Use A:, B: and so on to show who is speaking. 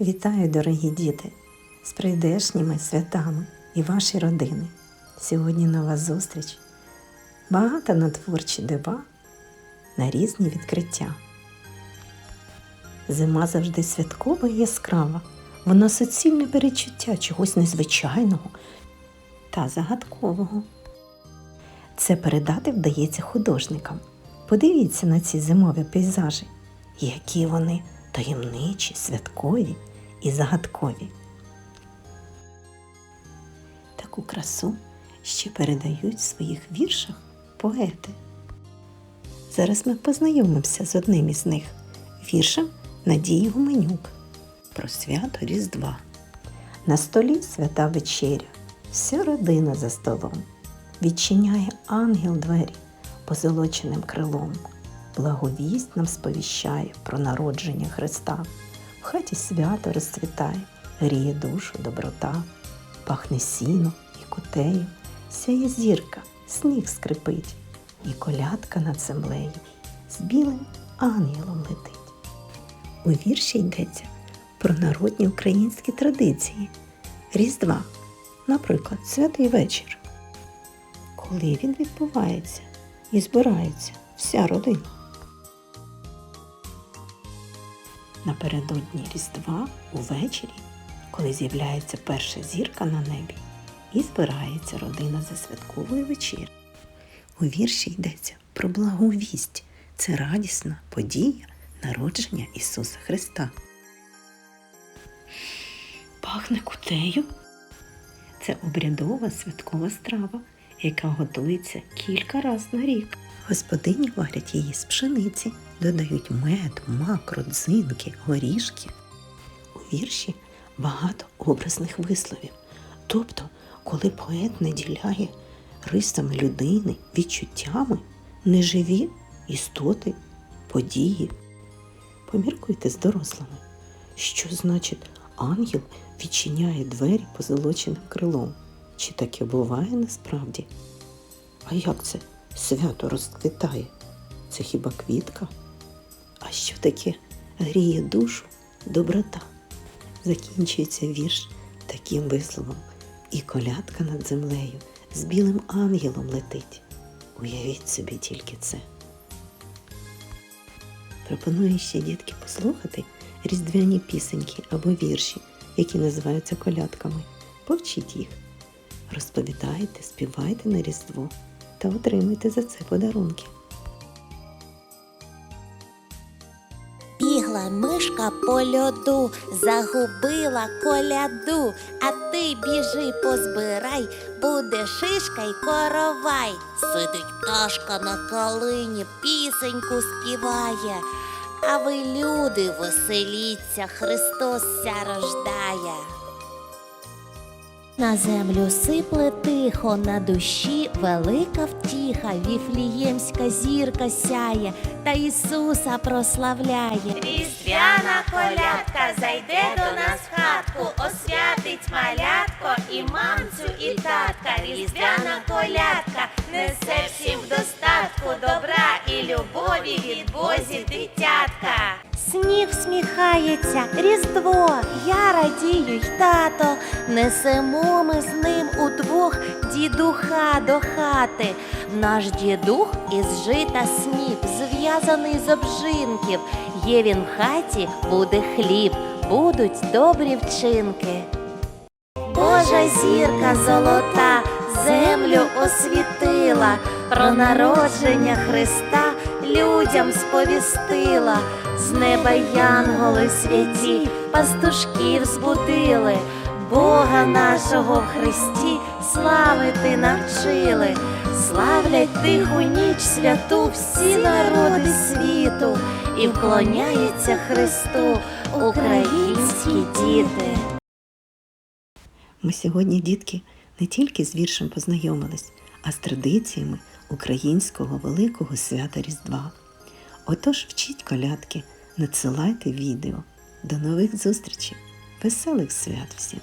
A: Вітаю, дорогі діти, з прийдешніми святами і ваші родини. Сьогодні нова зустріч. Багато на творчі дива, на різні відкриття. Зима завжди святкова і яскрава. Вона суцільне перечуття чогось незвичайного та загадкового. Це передати вдається художникам. Подивіться на ці зимові пейзажі, які вони таємничі, святкові і загадкові. Таку красу ще передають в своїх віршах поети. Зараз ми познайомимося з одним із них віршем Надії Гуменюк про свято Різдва. На столі свята вечеря, вся родина за столом. Відчиняє ангел двері позолоченим крилом. Благовість нам сповіщає про народження Христа. В хаті свято розцвітає, гріє душу доброта, пахне сіно і кутею, сяє зірка, сніг скрипить, і колядка над землею з білим ангелом летить. У вірші йдеться про народні українські традиції, Різдва, наприклад, святий вечір. Коли він відбувається і збирається вся родина. Напередодні Різдва увечері, коли з'являється перша зірка на небі, і збирається родина за святковою вечерею. У вірші йдеться про благовість. Це радісна подія народження Ісуса Христа. Пахне кутею. Це обрядова святкова страва, яка готується кілька разів на рік. Господині варять її з пшениці, додають мед, мак, родзинки, горішки. У вірші багато образних висловів. Тобто, коли поет наділяє рисами людини, відчуттями, неживі істоти, події. Поміркуйте з дорослими, що значить ангел відчиняє двері позолоченим крилом. Чи таке буває насправді? А як це свято розквітає? Це хіба квітка? А що таке гріє душу доброта? Закінчується вірш таким висловом, і колядка над землею з білим ангелом летить. Уявіть собі тільки це. Пропоную ще дітки послухати різдвяні пісеньки або вірші, які називаються колядками. Повчіть їх, розповідайте, співайте на Різдво та отримуйте за це подарунки.
B: Бігла мишка по льоду, загубила коляду, а ти біжи позбирай, буде шишка й коровай. Сидить пташка на калині, пісеньку співає. А ви, люди, веселіться, Христос ся рождає. На землю сипле тихо, на душі велика втіха, віфліємська зірка сяє, та Ісуса прославляє. Різдвяна колядка зайде до нас в хатку, освятить малятко і мамцю, і татка. Різдвяна колядка несе всім в достатку добра і любові від Бозі дитятка. Сніг всміхається, Різдво, я радію й тато. Несемо ми з ним удвох дідуха до хати. Наш дідух із жита сніп, зв'язаний з обжинків. Є він в хаті, буде хліб, будуть добрі вчинки. Божа зірка золота землю освітила, про народження Христа людям сповістила. З неба янголи святі, пастушків збудили, Бога нашого в Христі славити навчили. Славлять тиху ніч святу всі народи світу і вклоняються Христу українські діти.
A: Ми сьогодні, дітки, не тільки з віршем познайомились, а з традиціями українського великого свята Різдва. Отож вчіть колядки, надсилайте відео. До нових зустрічей! Веселих свят всім!